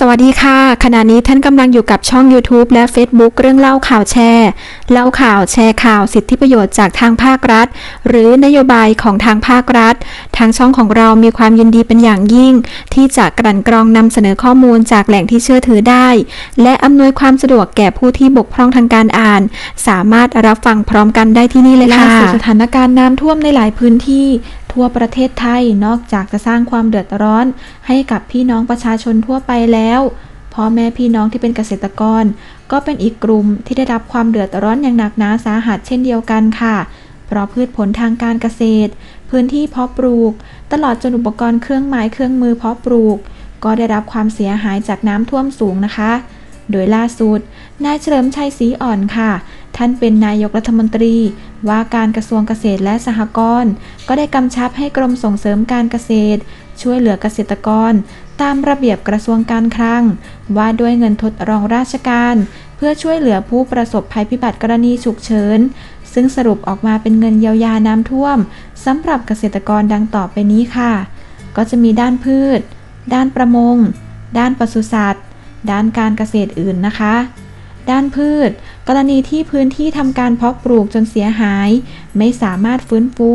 สวัสดีค่ะ ขณะนี้ท่านกำลังอยู่กับช่อง YouTube และ Facebook เรื่องเล่าข่าวแชร์ เล่าข่าวแชร์ข่าวสิทธิประโยชน์จากทางภาครัฐ หรือนโยบายของทางภาครัฐ ทางช่องของเรามีความยินดีเป็นอย่างยิ่ง ที่จะกลั่นกรองนำเสนอข้อมูลจากแหล่งที่เชื่อถือได้ และอำนวยความสะดวกแก่ผู้ที่บกพร่องทางการอ่าน สามารถรับฟังพร้อมกันได้ที่นี่เลยค่ะล่าสุดสถานการณ์น้ำท่วมในหลายพื้นที่ ทั่วประเทศไทยนอกจากจะสร้างความเดือดร้อน ให้กับพี่น้องประชาชนทั่วไปแล้วพ่อแม่พี่น้องที่เป็นเกษตรกร ก็เป็นอีกกลุ่มที่ได้รับความเดือดร้อนอย่างหนักหนาสาหัสเช่นเดียวกันค่ะ เพราะพืชผลทางการเกษตร พื้นที่เพาะปลูก ตลอดจนอุปกรณ์เครื่องไม้เครื่องมือเพาะปลูก ก็ได้รับความเสียหายจากน้ำท่วมสูงนะคะ โดยล่าสุดนายเฉลิมชัยศรีอ่อนค่ะ ท่านเป็นนายกรัฐมนตรีว่าการกระทรวงเกษตรและสหกรณ์ก็ได้กำชับให้กรมส่งเสริมการเกษตร ช่วยเหลือเกษตรกร ตามระเบียบกระทรวงการคลัง ว่าด้วยเงินทดรองราชการ เพื่อช่วยเหลือผู้ประสบภัยพิบัติกรณีฉุกเฉิน ซึ่งสรุปออกมาเป็นเงินเยียวยาน้ำท่วมสำหรับเกษตรกรดังต่อไปนี้ค่ะ ก็จะมีด้านพืช ด้านประมง ด้านปศุสัตว์ ด้านการเกษตรอื่นนะคะ ด้านพืช กรณีที่พื้นที่ทำการเพาะปลูกจนเสียหาย ไม่สามารถฟื้นฟู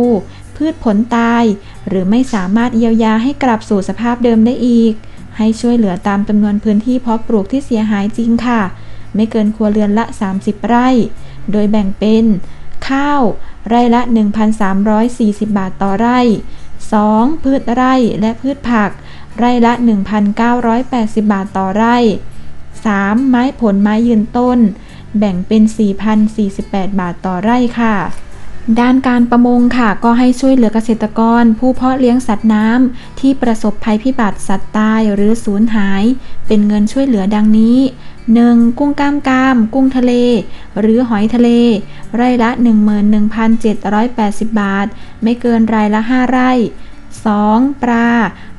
พืชผลตาย หรือไม่สามารถเยียวยาให้กลับสู่สภาพเดิมได้อีก ให้ช่วยเหลือตามจำนวนพื้นที่เพาะปลูกที่เสียหายจริงค่ะ ไม่เกินครัวเรือนละ 30 ไร่ โดยแบ่งเป็น ข้าว ไร่ละ 1,340 บาทต่อไร่ 2. พืชไร่และพืชผัก ไร่ละ 1,980 บาทต่อไร่ 3. ไม้ผลไม้ยืนต้น แบ่งเป็น 4,048 บาทต่อไร่ค่ะ ด้านการประมงค่ะ ก็ให้ช่วยเหลือเกษตรกร ผู้เพาะเลี้ยงสัตว์น้ำที่ประสบภัยพิบัติสัตว์ตายหรือสูญหาย เป็นเงินช่วยเหลือดังนี้ 1. กุ้งกล้ามกราม กุ้งทะเล หรือหอยทะเล ไร่ละ 11,780 บาท ไม่เกินรายละ 5 ไร่ 2. ปลา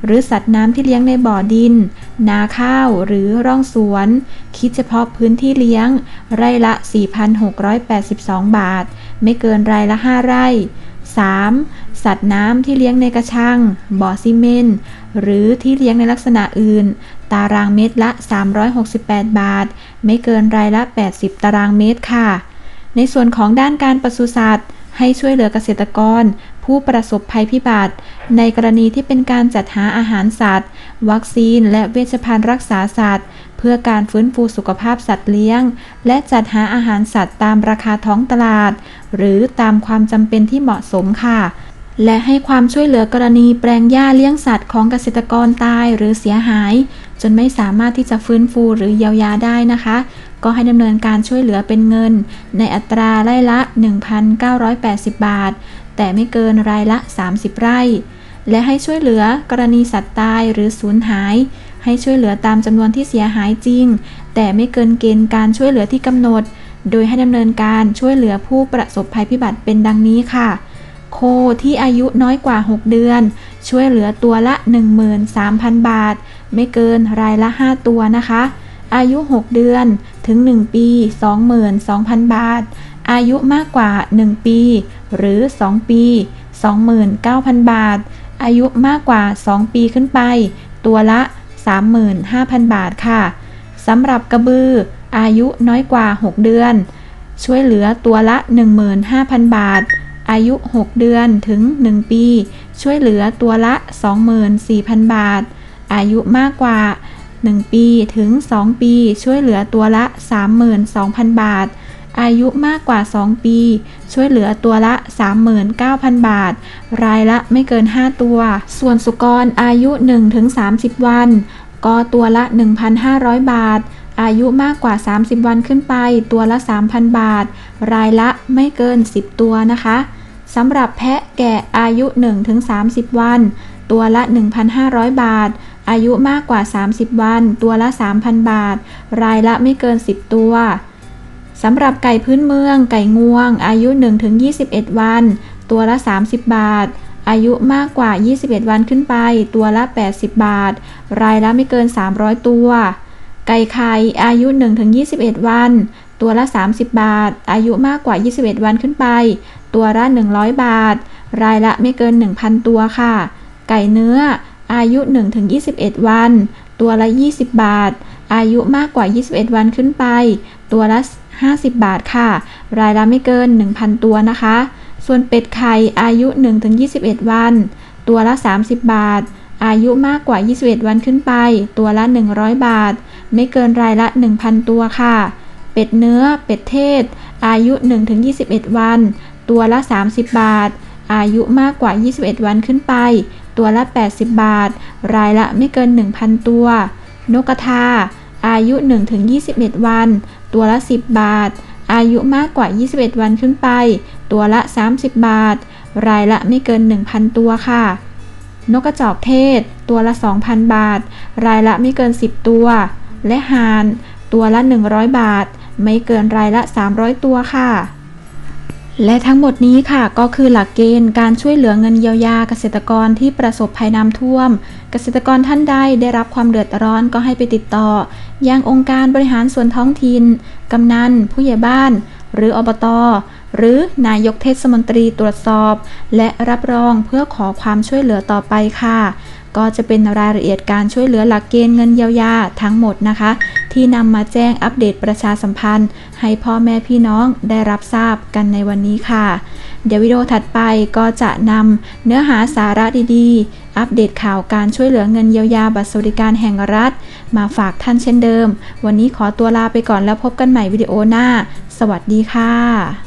หรือสัตว์น้ำที่เลี้ยงในบ่อดิน นาข้าวหรือร่องสวน คิดเฉพาะพื้นที่เลี้ยง ไร่ละ 4,682 บาท ไม่เกินไรายละ 5 ไร่ 3. สัตว์น้ำที่เลี้ยงในกระชัง บ่อซีเมนต์หรือที่เลี้ยงในลักษณะอื่น ตารางเมตรละ 368 บาท ไม่เกินรายละ 80 ตารางเมตรค่ะ ในส่วนของด้านการปศุสัตว์ให้ช่วยเหลือเกษตรกร ผู้ประสบภัยพิบัติ ในกรณีที่เป็นการจัดหาอาหารสัตว์ วัคซีน และเวชภัณฑ์รักษาสัตว์ เพื่อการฟื้นฟูสุขภาพสัตว์เลี้ยง และจัดหาอาหารสัตว์ตามราคาท้องตลาด หรือตามความจำเป็นที่เหมาะสมค่ะและให้ความช่วยเหลือกรณีแปลงหญ้าเลี้ยงสัตว์ของเกษตรกรตายหรือเสียหาย จนไม่สามารถที่จะฟื้นฟูหรือเยียวยาได้นะคะ ก็ให้ดำเนินการช่วยเหลือเป็นเงิน ในอัตราไร่ละ 1,980 บาท แต่ไม่เกินรายละ 30 ไร่ และให้ช่วยเหลือกรณีสัตว์ตายหรือสูญหาย ให้ช่วยเหลือตามจำนวนที่เสียหายจริง แต่ไม่เกินเกณฑ์การช่วยเหลือที่กำหนด โดยให้ดำเนินการช่วยเหลือผู้ประสบภัยพิบัติเป็นดังนี้ค่ะ โคที่อายุน้อยกว่า 6 เดือน ช่วยเหลือตัวละ 13,000 บาท ไม่เกินรายละ 5 ตัวนะคะอายุ 6 เดือนถึง 1 ปี 22,000 บาท อายุมากกว่า 1 ปี หรือ 2 ปี 29,000 บาท อายุมากกว่า 2 ปีขึ้นไป ตัวละ 35,000 บาทค่ะสำหรับกระบือ อายุน้อยกว่า 6 เดือน ช่วยเหลือตัวละ 15,000 บาท อายุ 6 เดือนถึง 1 ปี ช่วยเหลือตัวละ 24,000 บาท อายุมากกว่า 1 ปีถึง 2 ปี ช่วยเหลือตัวละ 32,000 บาท อายุมากกว่า 2 ปี ช่วยเหลือตัวละ 39,000 บาท รายละไม่เกิน 5 ตัว ส่วนสุกรอายุ 1-30 วัน ก็ตัวละ 1,500 บาท อายุมากกว่า 30 วันขึ้นไป ตัวละ 3,000 บาท รายละไม่เกิน 10 ตัวนะคะสำหรับแพะแกะอายุ 1-30 วัน ตัวละ 1,500 บาท อายุมากกว่า 30 วัน ตัวละ 3,000 บาท รายละไม่เกิน 10 ตัว สำหรับไก่พื้นเมือง ไก่งวง อายุ 1-21 วัน ตัวละ 30 บาท อายุมากกว่า 21 วันขึ้นไป ตัวละ 80 บาท รายละไม่เกิน 300 ตัว ไก่ไข่อายุ 1-21 วัน ตัวละ 30 บาท อายุมากกว่า 21 วันขึ้นไป ตัวละ 100 บาท รายละไม่เกิน 1,000 ตัวค่ะ ไก่เนื้อ อายุ 1-21 วัน ตัวละ 20 บาท อายุมากกว่า 21 วันขึ้นไป ตัวละ 50 บาทค่ะ รายละไม่เกิน 1,000 ตัวนะคะ ส่วนเป็ดไข่อายุ 1-21 วัน ตัวละ 30 บาท อายุมากกว่า 21 วันขึ้นไป ตัวละ 100 บาท ไม่เกินรายละ 1,000 ตัวค่ะ เป็ดเนื้อ เป็ดเทศ อายุ 1-21 วัน ตัวละ 30 บาท อายุมากกว่า 21 วันขึ้นไป ตัวละ 80 บาท รายละไม่เกิน 1,000 ตัว นกกระทาอายุ 1-21 วัน ตัวละ 10 บาท อายุมากกว่า 21 วันขึ้นไป ตัวละ 30 บาท รายละไม่เกิน 1,000 ตัวค่ะ นกกระจอกเทศ ตัวละ 2,000 บาท รายละไม่เกิน 10 ตัว และห่าน ตัวละ 100 บาท ไม่เกินรายละ 300 ตัวค่ะ และทั้งหมดนี้ค่ะก็คือหลักเกณฑ์การช่วยเหลือเงินเยียวยาเกษตรกรที่ประสบภัยน้ำท่วม เกษตรกรท่านใดได้รับความเดือดร้อนก็ให้ไปติดต่อ ยังองค์การบริหารส่วนท้องถิ่นกำนัน ผู้ใหญ่บ้าน หรืออบต หรือนายกเทศมนตรีตรวจสอบ และรับรองเพื่อขอความช่วยเหลือต่อไปค่ะ ก็จะเป็นรายละเอียดการช่วยเหลือหลักเกณฑ์เงินเยียวยาทั้งหมดนะคะ ที่นำมาแจ้งอัปเดตประชาสัมพันธ์ ให้พ่อแม่พี่น้องได้รับทราบกันในวันนี้ค่ะ เดี๋ยววิดีโอถัดไปก็จะนำเนื้อหาสาระดีๆ อัปเดตข่าวการช่วยเหลือเงินเยียวยาบัตรสวัสดิการแห่งรัฐ มาฝากท่านเช่นเดิม วันนี้ขอตัวลาไปก่อนแล้วพบกันใหม่วิดีโอหน้า สวัสดีค่ะ